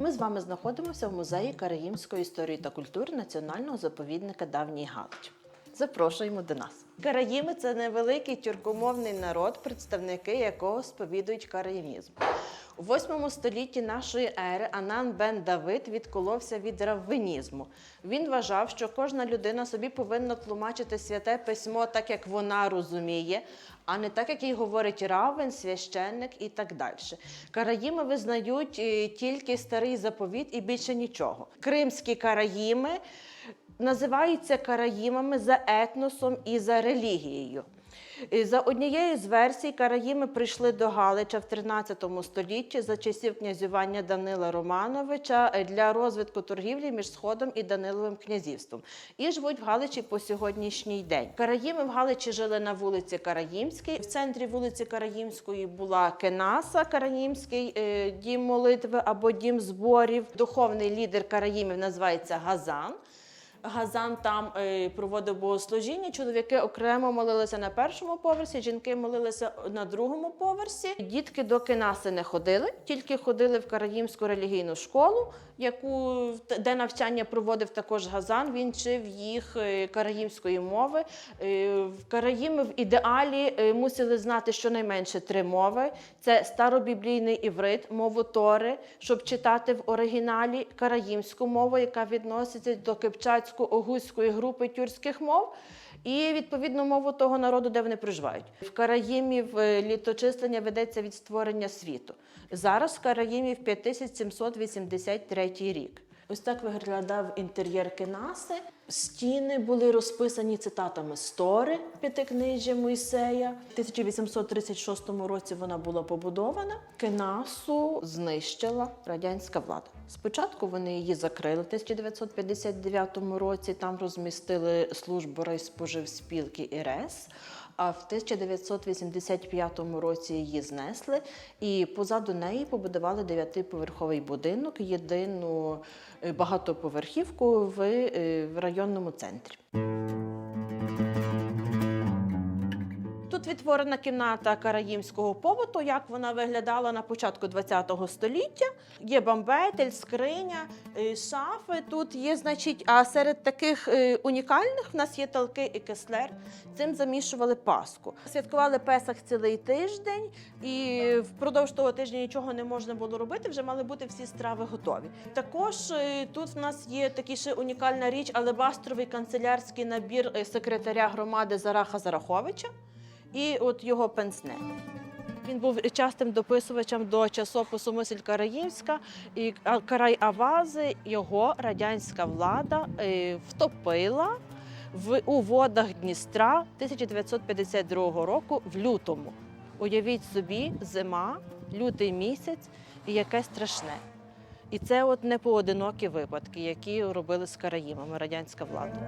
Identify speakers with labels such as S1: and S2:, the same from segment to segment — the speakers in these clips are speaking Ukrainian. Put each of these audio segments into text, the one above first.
S1: Ми з вами знаходимося в музеї Караїмської історії та культури Національного заповідника Давній Галич. Запрошуємо до нас. Караїми це невеликий тюркомовний народ, представники якого сповідують караїмізм. У 8 столітті нашої ери Анан бен Давид відколовся від раввинізму. Він вважав, що кожна людина собі повинна тлумачити святе письмо так, як вона розуміє, а не так, як їй говорить равен, священник і так далі. Караїми визнають е, тільки старий заповіт і більше нічого. Кримські караїми називаються караїмами за етносом і за релігією. За однією з версій, караїми прийшли до Галича в 13 столітті за часів князювання Данила Романовича для розвитку торгівлі між Сходом і Даниловим князівством. І живуть в Галичі по сьогоднішній день. Караїми в Галичі жили на вулиці Караїмській. В центрі вулиці Караїмської була Кенаса, Караїмський е, дім молитви або дім зборів. Духовний лідер Караїмів називається Газан. Газан там е, проводив богослужіння. Чоловіки окремо молилися на першому поверсі, жінки молилися на другому поверсі. Дітки до Кенаси не ходили, тільки ходили в Караїмську релігійну школу, яку де навчання проводив також Газан. Він вчив їх е, караїмської мови. Е, В Караїми в ідеалі мусили знати щонайменше три мови: це старобіблійний іврит, мову Тори, щоб читати в оригіналі караїмську мову, яка відноситься до кипчацько-огузької групи тюркських мов. І відповідно мову того народу, де вони проживають. В Караїмів е, літочислення ведеться від створення світу. Зараз в Караїмів 5783 рік. Ось так виглядав інтер'єр Кенаси. Стіни були розписані цитатами з Тори, п'ятикнижжя Мойсея. В 1836 році вона була побудована. Кенасу знищила радянська влада. Спочатку вони її закрили в 1959 році. Там розмістили службу райспоживспілки і РЕС. А в 1985 році її знесли, і позаду неї побудували дев'ятиповерховий будинок, єдину е, багатоповерхівку е, в районному центрі. Тут відтворена кімната караїмського побуту, як вона виглядала на початку ХХ століття. Є бамбетель, скриня, е, шафи. Тут є, значить, а серед таких е, унікальних в нас є талки і кеслер. Цим замішували Пасху. Святкували Песах цілий тиждень, і впродовж того тижня нічого не можна було робити. Вже мали бути всі страви готові. Також е, тут в нас є такий ще унікальна річ, алебастровий канцелярський набір секретаря громади Зараха Зараховича і от його пенсне. Він був частим дописувачем до часопису Мисль Караїмська і Карай Авази його радянська влада е, втопила в у водах Дністра 1952 року в лютому. Уявіть собі, зима, лютий місяць і яке страшне. І це от не поодинокі випадки, які робили з Караїмами радянська влада.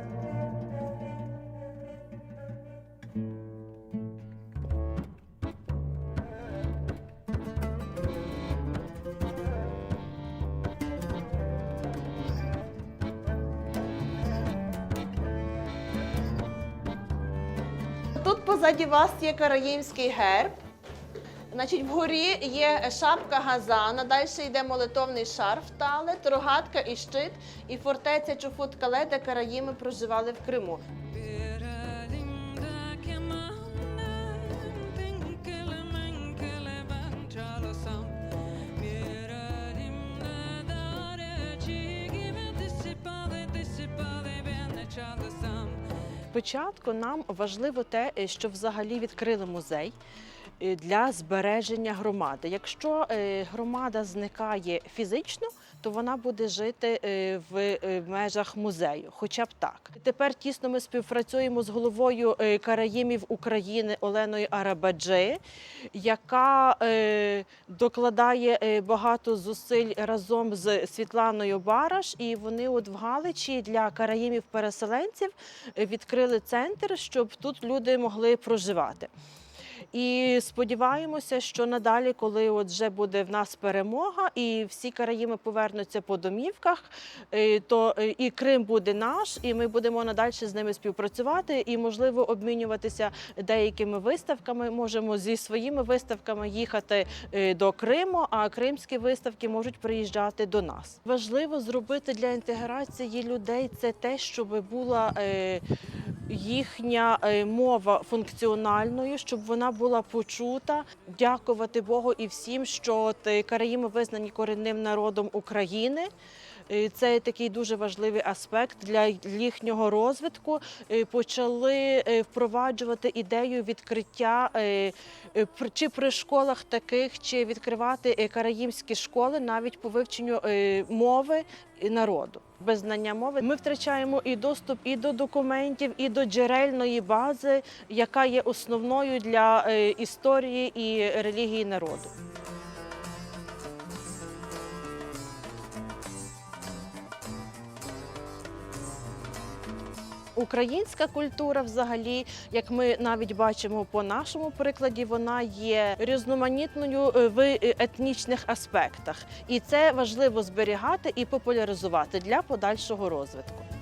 S1: Тут позаді вас є караїмський герб. Значить, вгорі є шапка газана, далі йде молитовний шарф талет, рогатка і щит, і фортеця Чуфут-Кале, де караїми проживали в Криму. Спочатку нам важливо те, е, що взагалі відкрили музей е, для збереження громади. Якщо е, громада зникає фізично, то вона буде жити е, в е, межах музею, хоча б так. Тепер тісно ми співпрацюємо з головою е, Караїмів України Оленою Арабаджи, яка докладає багато зусиль разом з Світланою Бараш, і вони от в Галичі для караїмів-переселенців відкрили центр, щоб тут люди могли проживати. І сподіваємося, що надалі, коли от вже буде в нас перемога, і всі Караїми повернуться по домівках, е, то е, і Крим буде наш, і ми будемо надалі з ними співпрацювати і, можливо, обмінюватися деякими виставками. Можемо зі своїми виставками їхати е, до Криму, а кримські виставки можуть приїжджати до нас. Важливо зробити для інтеграції людей це те, щоб була їхня е, мова функціональною, щоб вона була почута. Дякувати Богу і всім, що е, Караїми визнані корінним народом України. Е, Це такий дуже важливий аспект для їхнього розвитку. Почали впроваджувати ідею відкриття чи при школах таких, чи відкривати караїмські школи навіть по вивченню мови народу. Без знання мови ми втрачаємо і доступ і до документів, і до джерельної бази, яка є основною для е, історії і релігії народу. Українська культура, взагалі, як ми навіть бачимо по нашому прикладі, вона є різноманітною е, в е, етнічних аспектах, і це важливо зберігати і популяризувати для подальшого розвитку.